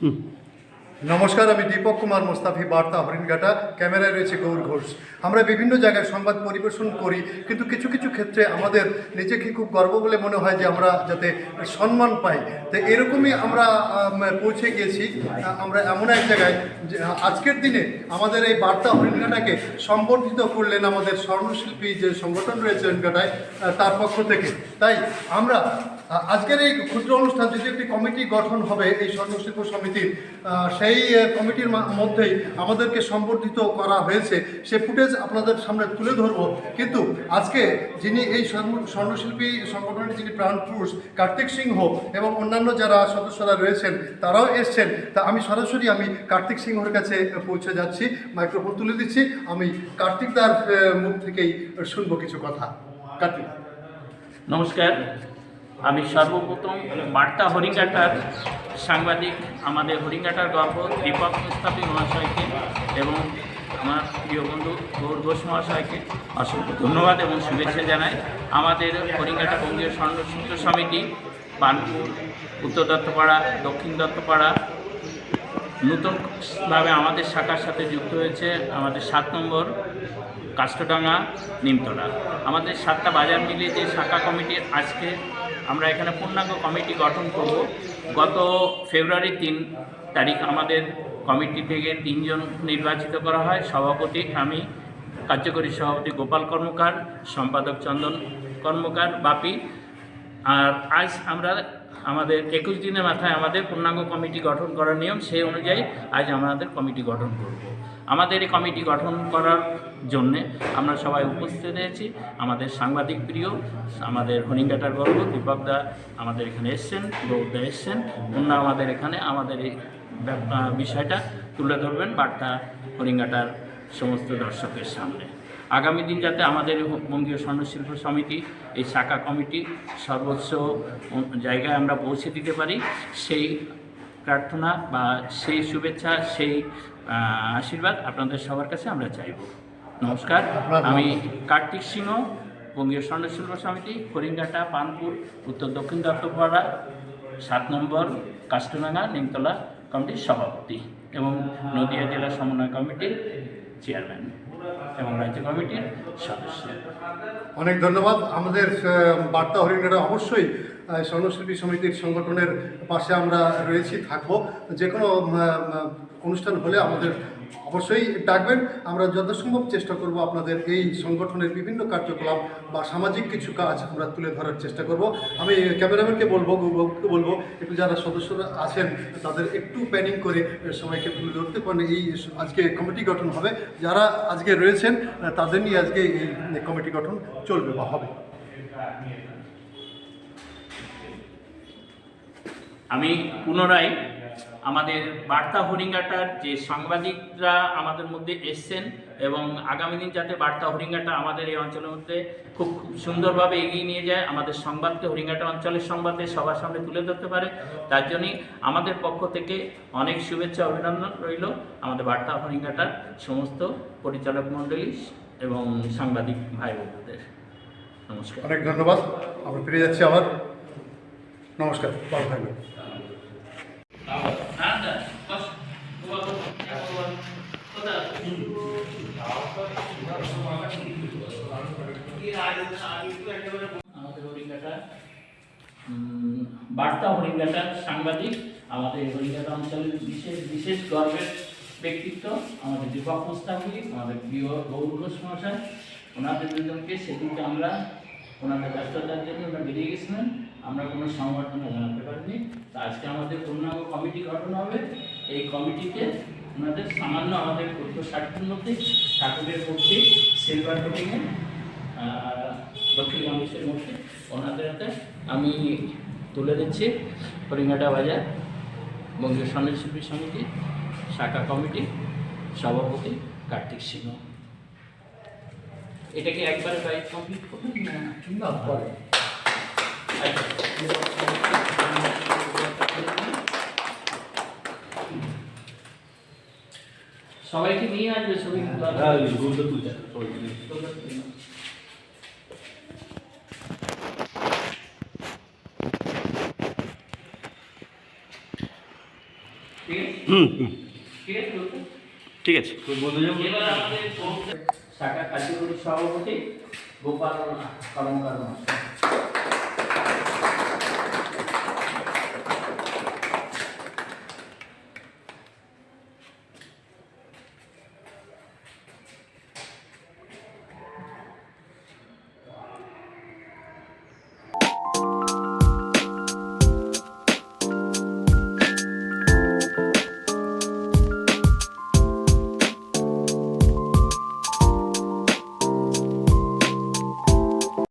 Hmm. নমস্কার আমি দীপক কুমার মোস্তাফি বার্তা হরিণঘাটা ক্যামেরায় রয়েছে গৌর ঘোষ। আমরা বিভিন্ন জায়গায় সংবাদ পরিবেশন করি কিন্তু কিছু কিছু ক্ষেত্রে আমাদের নিজেকে খুব গর্ব বলে মনে হয় যে আমরা যাতে সম্মান পাই। তো এরকমই আমরা পৌঁছে গিয়েছি আমরা এমন এক জায়গায় যে আজকের দিনে আমাদের এই বার্তা হরিণঘাটাকে সম্বর্ধিত করলেন আমাদের স্বর্ণশিল্পী যে সংগঠন রয়েছে হরিণঘাটায় তার পক্ষ থেকে। তাই আমরা আজকের এই ক্ষুদ্র অনুষ্ঠান যদি একটি কমিটি গঠন হবে এই স্বর্ণশিল্প সমিতির আহ, আহ, কমিটির মধ্যেই আমাদেরকে সম্বর্ধিত করা হয়েছে। সে ফুটেজ আপনাদের সামনে তুলে ধরবো। কিন্তু আজকে যিনি এই স্বর্ণশিল্পী সংগঠনের যিনি প্রাণপুরুষ কার্তিক সিংহ এবং অন্যান্য যারা সদস্যরা রয়েছেন তারাও এসছেন। তা আমি সরাসরি আমি কার্তিক সিংহর কাছে পৌঁছে যাচ্ছি মাইক্রোফোন তুলে দিচ্ছি। আমি কার্তিক দার মুখ থেকেই শুনব কিছু কথা। কার্তিক। নমস্কার। আমি সর্বপ্রথম বার্তা হরিঙ্গাটার সাংবাদিক আমাদের হরিঙ্গাটার গর্ব, দীপক মুস্তাফি মহাশয়কে এবং আমার প্রিয় বন্ধু গৌর ঘোষ মহাশয়কে অসংখ্য ধন্যবাদ এবং শুভেচ্ছা জানাই। আমাদের হরিঙ্গাটা বঙ্গীয় স্বর্ণসূত্র সমিতি বানপুর উত্তর দত্তপাড়া, দক্ষিণ দত্তপাড়া নতুনভাবে আমাদের শাখার সাথে যুক্ত হয়েছে আমাদের সাত নম্বর কাষ্টডাঙ্গা নিমতলা। আমাদের সাতটা বাজার মিলিয়ে যে শাখা কমিটির আজকে আমরা এখানে পূর্ণাঙ্গ কমিটি গঠন করব। গত ফেব্রুয়ারি তিন তারিখ আমাদের কমিটি থেকে তিনজন নির্বাচিত করা হয়। সভাপতি আমি, কার্যকরী সভাপতি গোপাল কর্মকার, সম্পাদক চন্দন কর্মকার, বাপি। আর আজ আমরা আমাদের একুশ দিনের মাথায় আমাদের পূর্ণাঙ্গ কমিটি গঠন করার নিয়ম সেই অনুযায়ী আজ আমাদের কমিটি গঠন করব। আমাদের এই কমিটি গঠন করার জন্যে আমরা সবাই উপস্থিত হয়েছি। আমাদের সাংবাদিক প্রিয়, আমাদের হরিঙ্গাটার গর্ব দীপকদা আমাদের এখানে এসছেন গৌরদা এসছেন। ওনারা আমাদের এখানে আমাদের এই বিষয়টা তুলে ধরবেন বার্তা হরিঙ্গাটার সমস্ত দর্শকের সামনে। আগামী দিন যাতে আমাদের বঙ্গীয় স্বর্ণশিল্প সমিতি, এই শাখা কমিটি সর্বোচ্চ জায়গায় আমরা পৌঁছে দিতে পারি, সেই প্রার্থনা বা সেই শুভেচ্ছা সেই আশীর্বাদ আপনাদের সবার কাছে আমরা চাইব। নমস্কার আমি কার্তিক সিংহ বঙ্গীয় স্বর্ণশিল্প সমিতি হরিঙ্গাটা পানপুর উত্তর দক্ষিণ দত্তপাড়া সাত নম্বর কাষ্টনাঙ্গা নিমতলা কমিটির সভাপতি এবং নদিয়া জেলা সমন্বয় কমিটির চেয়ারম্যান। এবং রাজ্য কমিটির সদস্য। অনেক ধন্যবাদ। আমাদের বার্তা হরিণেরা অবশ্যই স্বর্ণশিল্পী সমিতির সংগঠনের পাশে আমরা রয়েছি, থাকব। যে কোনো অনুষ্ঠান হলে আমাদের অবশ্যই ডাকবেন। আমরা যথাসম্ভব চেষ্টা করব আপনাদের এই সংগঠনের বিভিন্ন কার্যকলাপ বা সামাজিক কিছু কাজ আমরা তুলে ধরার চেষ্টা করব। আমি ক্যামেরাম্যানকে বলব, গৌরবকে বলব, একটু যারা সদস্যরা আছেন তাদের একটু প্ল্যানিং করে সবাইকে তুলে ধরতে পারেন। এই আজকে কমিটি গঠন হবে। যারা আজকে রয়েছেন, তাদের নিয়ে আজকে এই কমিটি গঠন চলবে বা হবে। আমি পুনরায় আমাদের বার্তা হরিঙ্গাটার যে সাংবাদিকরা আমাদের মধ্যে এসছেন এবং আগামী দিন যাতে বার্তা হরিঙ্গাটা আমাদের এই অঞ্চলের মধ্যে খুব সুন্দরভাবে এগিয়ে নিয়ে যায়, আমাদের সংবাদকে হরিঙ্গাটা অঞ্চলের সংবাদে সবার সামনে তুলে ধরতে পারে, তার জন্যই আমাদের পক্ষ থেকে অনেক শুভেচ্ছা, অভিনন্দন রইল আমাদের বার্তা হরিঙ্গাটার সমস্ত পরিচালক মণ্ডলী এবং সাংবাদিক ভাই বোনদের নমস্কার। অনেক ধন্যবাদ। আমরা ফিরে যাচ্ছি আবার। নমস্কার। ভালো থাকবেন। আমাদের হরিঙ্গাটা বার্তা হরিঙ্গাটার সাংবাদিক, আমাদের হরিঙ্গাটা অঞ্চলের বিশেষ বিশেষ গর্বের ব্যক্তিত্ব আমাদের দীপক মুস্তাফি, আমাদের প্রিয় গৌর ঘোষ মহাশয়। ওনাদের দুজনকে সেদিনকে আমরা ওনাদের ব্যস্ততার জন্য ওরা বেরিয়ে গেছিলেন আমরা কোনো সংগঠনে জানাতে পারিনি। তা আজকে আমাদের পূর্ণাঙ্গ কমিটি গঠন হবে। এই কমিটিতে ওনাদের সামান্য আমাদের ক্ষুদ্র স্বার্থের মধ্যে, ঠাকুরের মূর্তি সিলভার ফিটিংয়ে দক্ষিণ কংগ্রেসের মধ্যে ওনাদের হাতে আমি তুলে দিচ্ছি। হরিঙ্গাটা বাজার বঙ্গীয় স্বর্ণশিল্পী সমিতি, শাখা কমিটি, সভাপতি কার্তিক সিংহ। এটা কি একবারে বাইক কমপ্লিট করবেন না পরে। সবাইকে নিয়ে আসবে ছবি। ঠিক হুম হুম। ঠিক আছে? ঠিক আছে। শাখা কার্যকরী সভাপতি গোপাল কর্মকার মহাশয়।